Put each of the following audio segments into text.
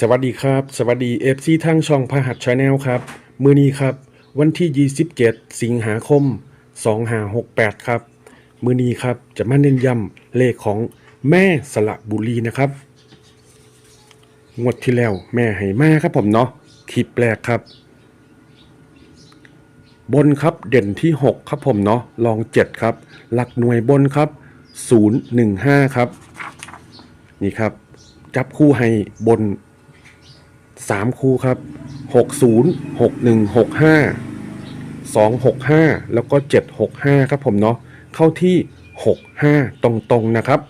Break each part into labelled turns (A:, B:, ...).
A: สวัสดีครับ สวัสดีเอฟซีทางช่องพหัสชาแนลครับ มือนี้ครับ วันที่ 27 สิงหาคม 2568 ครับ มือนี้ครับจะมาเน้นย้ำเลขของแม่สละบุรีนะครับ งวดที่แล้วแม่ให้มาครับผมเนาะคลิปแรกครับ บนครับเด่นที่ 6 ครับผมเนาะลอง 7 ครับ หลักหน่วยบนครับ 015 ครับ นี่ครับ จับคู่ให้บน 3คู่ครับ60 61 65 265แล้วก็765ครับผมเนาะเข้าที่65ตรงๆนะครับ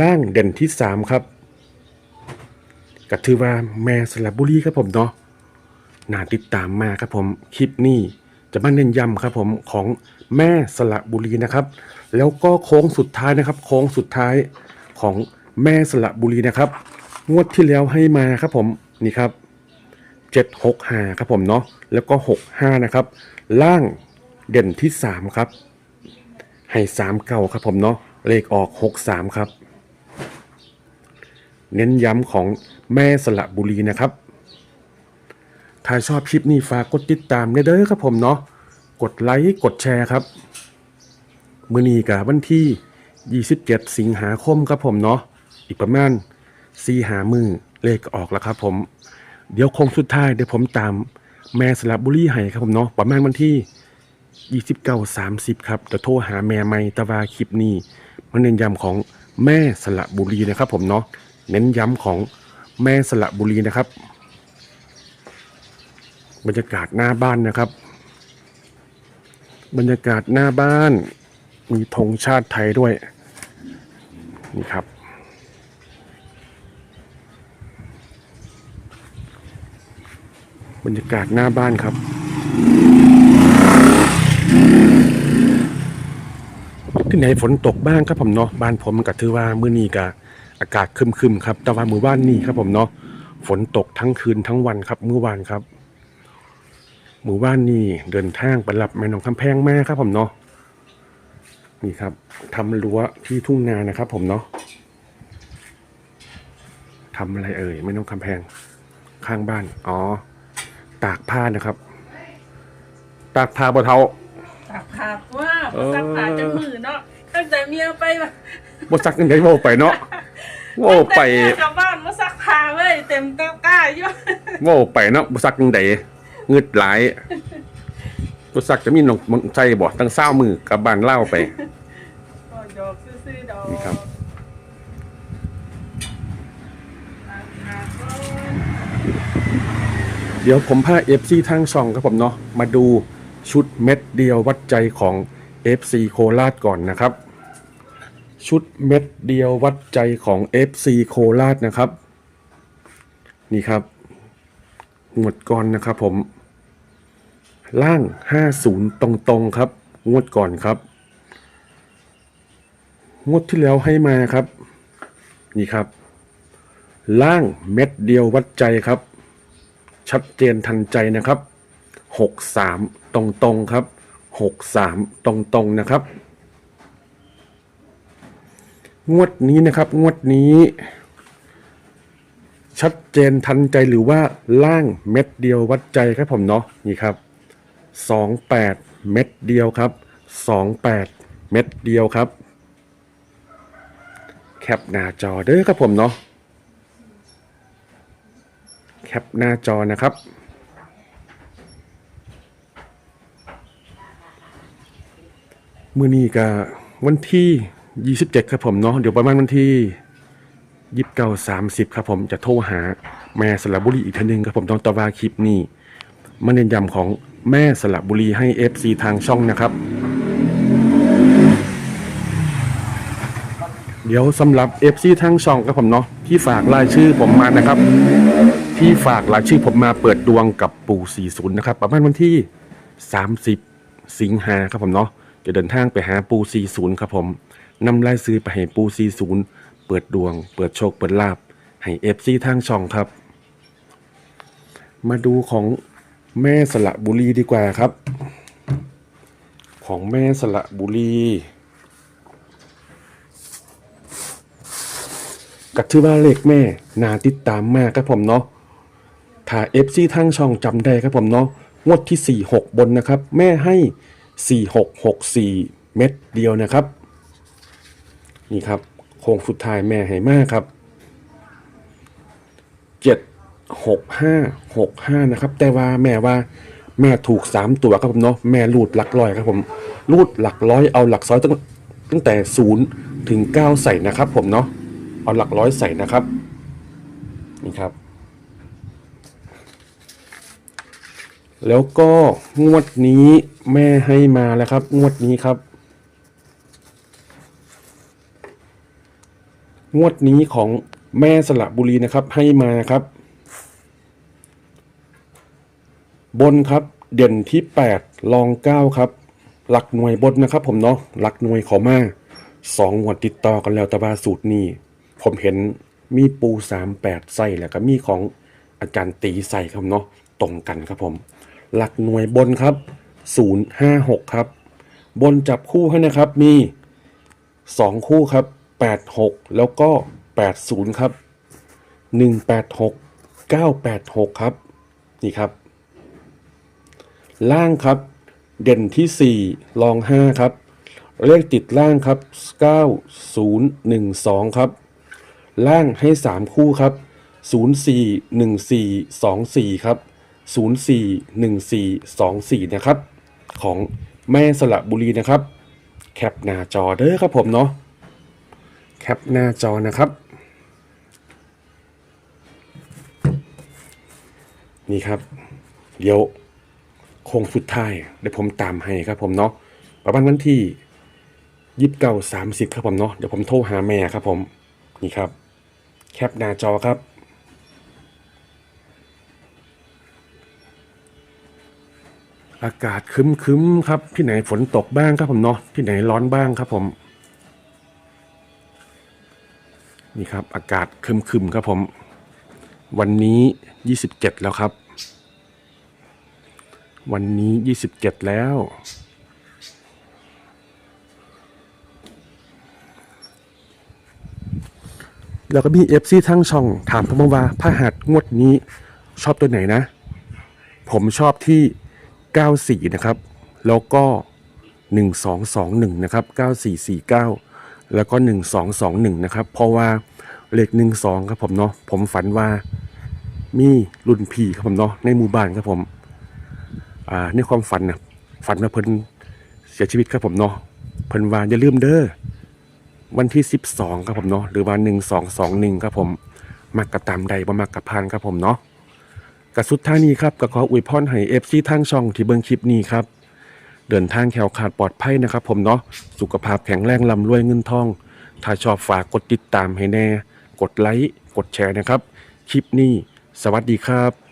A: ล่างเด่นที่3ครับก็ถือว่าแม่สลับบุรีครับผมเนาะน่าติดตามมากครับผมคลิปนี้จะมาเน้นย้ำครับผมของแม่สละบุรีนะครับ แล้วก็โค้งสุดท้ายนะครับ โค้งสุดท้ายของแม่สละบุรีนะครับ งวดที่แล้วให้มาครับผมนี่ครับเจ็ดหกห้าครับผมเนาะแล้วก็หกห้านะครับ ล่างเด่นที่สามครับ ให้สามเก่าครับผมเนาะเลขออกหกสามครับ เน้นย้ำของแม่สละบุรีนะครับ ถ้าชอบคลิปนี้ฝากกดติดตามได้เด้อครับผมเนาะกดไลค์กดแชร์ครับมือนีกับวันที่ 27 สิงหาคมครับผมเนาะอีกประมาณ 4หามือเลขออกแล้วครับผม เดี๋ยวคงสุดท้ายเดี๋ยวผมตามแม่สลับบุรีให้ครับผมเนาะประมาณวันที่ 29 30 ครับจะโทรหาแม่ไม่ตะวาคลิปนี้มันเน้นย้ำของแม่สละบุรีนะครับ ผมเนาะเน้นย้ำของแม่สละบุรีนะครับ บรรยากาศหน้าบ้านนะครับ บรรยากาศหน้าบ้าน มีธงชาติไทยด้วยนี่ครับ รรยากาศหน้าบ้านครับ ที่ไหนฝนตกบ้างครับผมเนาะบ้านผมก็ถือว่ามื้อนี้ก็อากาศครึมๆครับ แต่ว่ามื้อวานนี้ครับผมเนาะฝนตกทั้งคืนทั้งวันครับเมื่อวานครับหมู่บ้านนี่เดินทางไปรับแม่น้องคำแพงแม่ครับผมเนาะนี่ครับทำรั้วที่ทุ่งนานะครับ ผมเนาะทำอะไรเอ่ยแม่น้องคำแพงข้างบ้าน อ๋อ ตากผ้านะครับ ตากผ้าบนเท้า
B: ตักผักว่า
A: เออ
B: ตักผักจังมือเนาะตั้งแต่เมียไปแบบ
A: บซักยังไงโวไปเนาะโวไป
B: ตั้งแต่เมียกลับบ้านมาซักผ้าเว้ยเต็มตะกร้าอยู่
A: โวไปเนาะบซักยังไงเงืดหลายบซักจะมีน้องมันใจบ่ตั้งเศร้ามือกลับบ้านเล่าไป
B: ก็ดอกซื่อๆดอก
A: นี่ครับ
B: ตักผักเว้ย
A: เดี๋ยวผมพา FC ทางช่องครับผมเนาะมาดูชุดเม็ดเดียววัดใจของ FC โคราชก่อนนะครับ ชุดเม็ดเดียววัดใจของ FC โคราชนะครับ นี่ครับงวดก่อนนะครับผม ล่าง 50 ตรงๆครับงวดก่อนครับงวดที่แล้วให้มาครับ นี่ครับ ล่างเม็ดเดียววัดใจครับ ชัดเจนทันใจนะครับหกสามตรงตรงๆครับหกสามตรงตรงๆนะครับ งวดนี้นะครับงวดนี้ ชัดเจนทันใจหรือว่าล่างเม็ดเดียววัดใจครับผมเนาะนี่ครับสองแปดเม็ดเดียวครับสองแปดเม็ดเดียวครับ แคปหน้าจอเด้อครับผมเนาะ แคปหน้าจอนะครับ มือนี้ก็วันที่ 27 ครับผมเนาะเดี๋ยวประมาณวันที่29 30ครับผมจะโทรหาแม่สระบุรีอีกทีหนึงครับผมต้องตะวาคลิปนี้มาเน้นย้ำของแม่สระบุรีให้ FC ทางช่องนะครับ เดี๋ยวสำหรับ FC ทางช่องครับผมเนาะที่ฝากรายชื่อผมมานะครับ ที่ฝากรายชื่อผมมาเปิดดวงกับปู่ 40 นะครับ ประมาณวันที่ 30 สิงหาครับผมเนาะจะเดินทางไปหาปู่ 40 ครับผมนำรายซื้อไปให้ปู่ 40 เปิดดวง เปิดโชค เปิดลาบ ให้ FC ทางช่องครับ มาดูของแม่สละบุรีดีกว่าครับ ของแม่สละบุรีก็ถือว่าเลขแม่นาติดตามมากครับผมเนาะ ถ้า FC ทางช่องจำได้ครับผมเนาะงวดที่ 46 บนนะครับ แม่ให้ 4664 เม็ดเดียวนะครับ นี่ครับ โค้งสุดท้ายแม่ให้มากครับ 76565 นะครับ แต่ว่าแม่ว่าแม่ถูก 3 ตัวครับผมเนาะแม่รูดหลักร้อยครับผมรูดหลักร้อยเอาหลักร้อยตั้งตั้งแต่ 0 ถึง 9 ใส่นะครับผมเนาะเอาหลักร้อยใส่นะครับ นี่ครับ แล้วก็งวดนี้แม่ให้มาแล้วครับ งวดนี้ครับ งวดนี้ของแม่สระบุรีนะครับ ให้มาครับ บนครับเด่นที่ 8 ลอง 9 ครับ หลักหน่วยบนนะครับ ผมเนาะหลักหน่วยขอมาสองงวดติดต่อกันแล้วต่ว่าสูตรนี้ ผมเห็นมีปู 38 ใส่แล้วก็มีของอาจารย์ตีใส่ครับเนาะตรงกันครับผม หลักหน่วยบนครับ 056 ครับ บนจับคู่ให้นะครับมีสองคู่ครับ 86 แล้วก็ 80 ครับ 186 986 ครับ นี่ครับ ล่างครับ เด่นที่4ลอง 5 ครับ เลขติดล่างครับ 9012 ครับ ล่างให้ 3 คู่ครับ 041424 ครับ 041424 นะครับ ของแม่สระบุรีนะครับ แคปหน้าจอเด้อครับผมเนาะแคปหน้าจอนะครับนี่ครับเดี๋ยวโค้งสุดท้ายเดี๋ยวผมตามให้ครับผมเนาะประมาณวันที่ยี่สิบเก้าสามสิบครับผมเนาะเดี๋ยวผมโทรหาแม่ครับผมนี่ครับ แคปหน้าจอครับ อากาศครึ้มครับ ที่ไหนฝนตกบ้างครับผมเนาะที่ไหนร้อนบ้างครับผมนี่ครับ อากาศครึมครับผม วันนี้27แล้วครับ วันนี้27แล้ว แล้วก็มีเอฟซีทั้งช่องถามผมว่าพระหัสงวดนี้ชอบตัวไหนนะ ผมชอบที่ 94 นะครับ แล้วก็ 1221 นะครับ 9449 แล้วก็ 1221 นะครับ เพราะว่าเลข 12 ครับผมเนาะ ผมฝันว่ามีรุ่นพี่ครับผมเนาะ ในหมู่บ้านครับผม อ่า ในความฝันนะฝันว่าเพิ่นเสียชีวิตครับผมเนาะ เพิ่นว่าอย่าลืมเด้อ วันที่ 12 ครับผมเนาะ หรือว่า 1221 ครับผมมักกะตามใดบ่มักกะพานครับผมเนาะ กับสุดท้ายนี้ครับก็ขออวยพรให้เอฟซีทางช่องที่เบิ่งคลิปนี้ครับ เดินทางแขวขาดปลอดภัยนะครับ ผมเนาะสุขภาพแข็งแรงลำรวยเงินทอง ถ้าชอบฝากกดติดตามให้แน่ กดไลค์กดแชร์นะครับ คลิปนี้ สวัสดีครับ